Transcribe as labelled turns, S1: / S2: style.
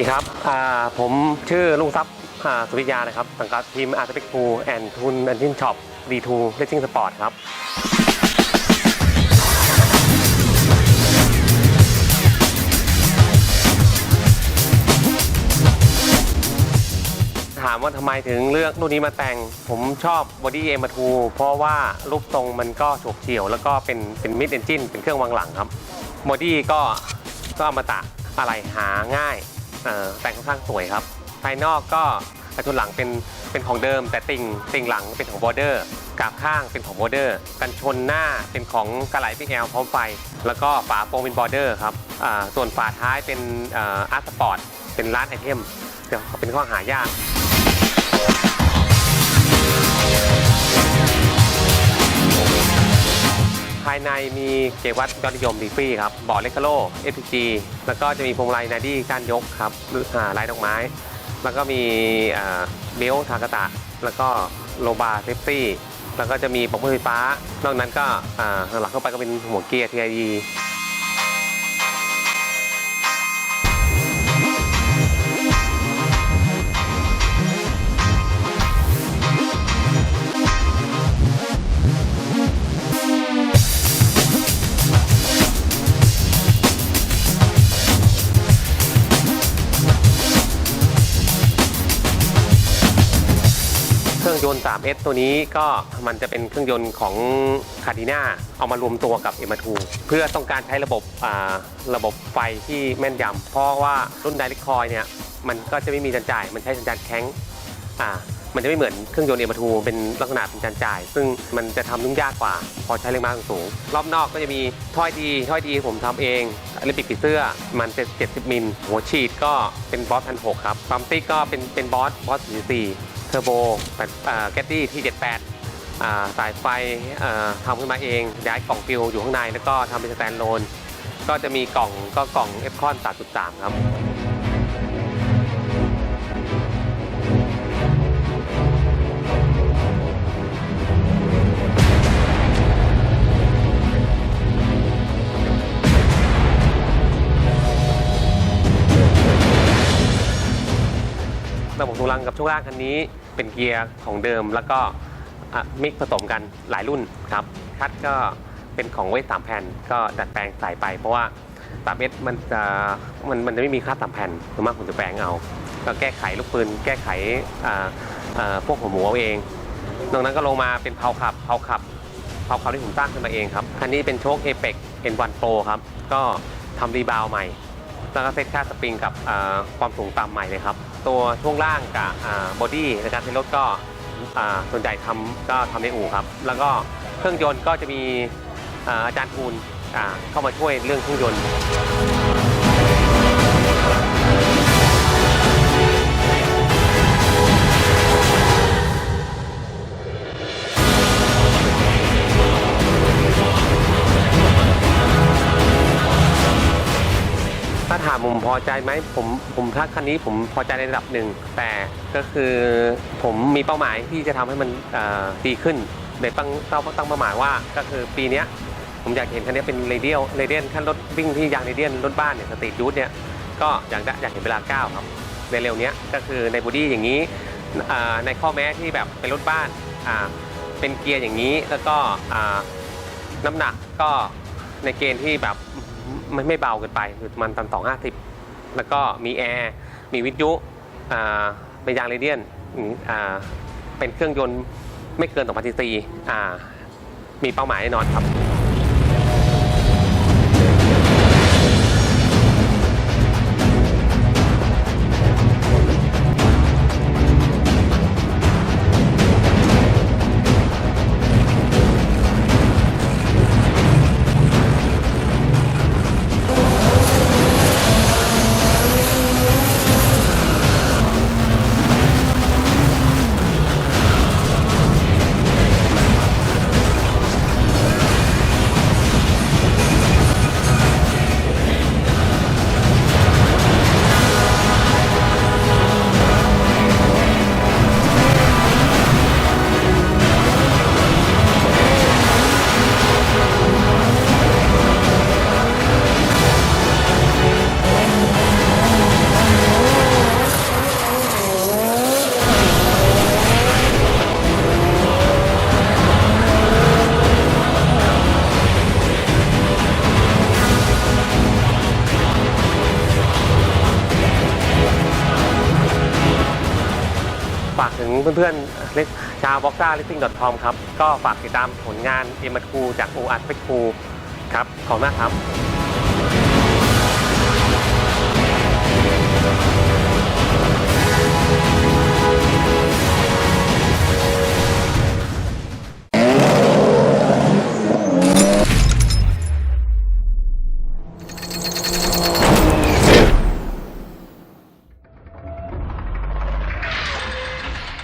S1: ดีครับผมชื่อลุงทรัพย์สุริยานะครับสังกัดทีมอาร์ตเ c กพูแอนทุนอันทินช็อปดีทูเลสซิ่งสปอร์ตครับถามว่าทำไมถึงเลือกรุ่นนี้มาแต่ง ผมชอบบอดี้เอมาทูเพราะว่ารูปทรงมันก็โฉบเฉี่ยว แล้วก็เป็นเป็นมิดเอนจินเป็นเครื่องวางหลังครับบอดี้ก็ก็อมตะอะไรหาง่าย เอ่อแต่งค่อนข้างสวยครับ ภายนอกก็กระจุนหลังเป็นเป็นของเดิม แต่ติ่งติ่งหลังเป็นของบอร์เดอร์กาบข้างเป็นของบอร์เดอร์กันชนหน้าเป็นของกระไหลพิกแอลพร้อมไฟ แล้วก็ฝาโปรงเป็นบอร์เดอร์ครับอ่าส่วนฝาท้ายเป็นอาร์ตสปอร์ตเป็นร้านไอเทมเดี๋ยวเป็นข้อหายาก ภายในมีเกวัตยอดนิยมดีฟรี่ครับบอร์ดเลคาโล FPG แล้วก็จะมีพวงมาลัยนาดี้ก้านยกครับอ่าลายดอกไม้ แล้วก็มีเบลต์ทากาตะ แล้วก็โลบาเซฟตี้แล้วก็จะมีปลอกมือไฟฟ้า นอกนั้นก็อ่าหลักเข้าไปก็เป็นหัวเกียร์ทีไอ รื่องยนต์ 3S ตัวนี้ก็มันจะเป็นเครื่องยนต์ของคา r ดิน่าเอามารวมตัวกับ m 2เพื่อต้องการใช้ระบบอ่าระบบไฟที่แม่นยำเพราะว่ารุ่นไดเรกคอยเนี่ยมันก็จะไม่มีจันจ่าย มันใช้สัญญาณแข้งมันจะไม่เหมือนเครื่องยนต์ m 2เป็นลักษณะเป็นจันจ่าย ซึ่งมันจะทำยุ่งยากกว่า พอใช้แรงม้าสูง รอบนอกก็จะมีถ้อยดีถ้อยดีผมทำเองอลิมปิกผีเสื้อมัน70มิล หัวฉีดก็เป็นบอสพันหกครับปั๊มติ๊กก็เป็นเป็นบอสบอส44 เทอร์โบแกตตี้ที่78 สายไฟทำขึ้นมาเองย้ายกล่องฟิวอยู่ข้างใน แล้วก็ทำเป็นสแตนโลนก็จะมีกล่องก็กล่องเอฟคอน3.3 ครับ ลังกับช่วงล่างคันนี้เป็นเกียร์ของเดิม แล้วก็มิกผสมกันหลายรุ่นครับคัดก็เป็นของเวทสามแผ่นก็ดัดแปลงใส่ไป เพราะว่าสามเอสมันจะมันมันจะไม่มีค่าสามแผ่นส่วนมากผมจะแปลงเอา ก็แก้ไขลูกปืนแก้ไขพวกหัวหมูเอาเองนอกนั้นก็ลงมาเป็นเพาขับเพาขับเพาขับที่ผมสร้างขึ้นมาเองครับคันนี้เป็นโชค Apex N1 Pro ครับก็ทำรีบาวใหม่ แล้วก็เซตค่าสปริงกับความสูงต่ำใหม่เลยครับ ตัวช่วงล่างกับบอดี้ในการเซ็นรถก็ส่วนใหญ่ทำก็ทำในอู่ครับ แล้วก็เครื่องยนต์ก็จะมีอาจารย์ทูลเข้ามาช่วยเรื่องเครื่องยนต์ ผมพอใจไหมผมผมถ้าคันนี้ผมพอใจในระดับหนึ่ง แต่ก็คือผมมีเป้าหมายที่จะทำให้มันดีขึ้นโดยตั้งตั้งตั้งเป้าหมายว่าก็คือปีนี้ผมอยากเห็นคันนี้เป็นเรเดียลเรเดียนขั้นรถวิ่งที่ยางเรเดียนรถบ้านเนี่ยสตรีทยูทเนี่ยก็อยากได้อยากเห็นเวลาก้าครับในเร็วเนี้ยก็คือในบอดี้อย่างนี้ในข้อแม้ที่แบบเป็นรถบ้านเป็นเกียร์อย่างนี้แล้วก็น้ำหนักก็ในเกณฑ์ที่แบบ ไม่ไม่เบาเกินไปคือมันตันสองห้าสิบแล้วก็มีแอร์ มีวิทยุเป็นยางเรเดียนเป็นเครื่องยนต์ไม่เกิน2,000ซีซีมีเป้าหมายแน่นอนครับ งเพื่อนๆชาวบ็อกซ่าลิสซิ่งดอทคครับ ก็ฝากติดตามผลงานเอ็มทูจากโออาร์เฟคูครับ ขอบคุณมากครับ